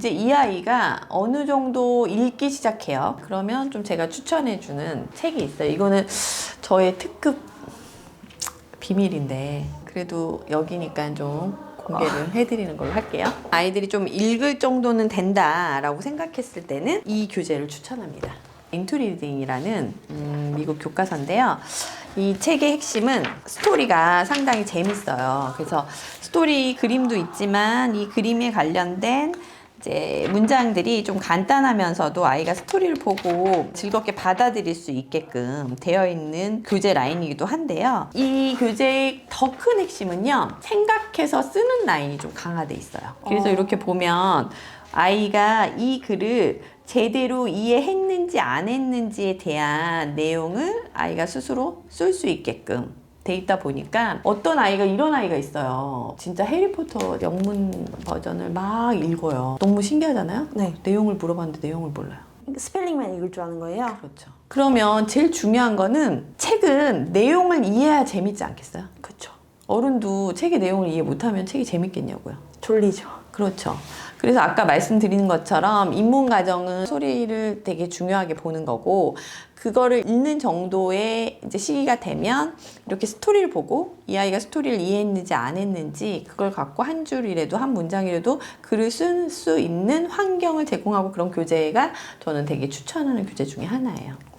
이제 이 아이가 어느 정도 읽기 시작해요. 그러면 좀 제가 추천해주는 책이 있어요. 이거는 저의 특급 비밀인데 그래도 여기니까 좀 공개를 해드리는 걸로 할게요. 아이들이 좀 읽을 정도는 된다라고 생각했을 때는 이 교재를 추천합니다. 인투리딩이라는 음, 미국 교과서인데요. 이 책의 핵심은 스토리가 상당히 재밌어요. 그래서 스토리 그림도 있지만 이 그림에 관련된 이제 문장들이 좀 간단하면서도 아이가 스토리를 보고 즐겁게 받아들일 수 있게끔 되어 있는 교재 라인이기도 한데요. 이 교재의 더 큰 핵심은요. 생각해서 쓰는 라인이 좀 강화돼 있어요. 그래서 어. 이렇게 보면 아이가 이 글을 제대로 이해했는지 안 했는지에 대한 내용을 아이가 스스로 쓸 수 있게끔 돼 있다 보니까 어떤 아이가 이런 아이가 있어요. 진짜 해리포터 영문 버전을 막 읽어요. 너무 신기하잖아요? 네. 내용을 물어봤는데 내용을 몰라요. 스펠링만 읽을 줄 아는 거예요? 그렇죠. 그러면 제일 중요한 거는 책은 내용을 이해해야 재밌지 않겠어요? 그쵸. 어른도 책의 내용을 이해 못하면 책이 재밌겠냐고요. 졸리죠. 그렇죠. 그래서 아까 말씀드린 것처럼 인문 가정은 소리를 되게 중요하게 보는 거고 그거를 읽는 정도의 이제 시기가 되면 이렇게 스토리를 보고 이 아이가 스토리를 이해했는지 안 했는지 그걸 갖고 한 줄이라도 한 문장이라도 글을 쓸 수 있는 환경을 제공하고 그런 교재가 저는 되게 추천하는 교재 중에 하나예요.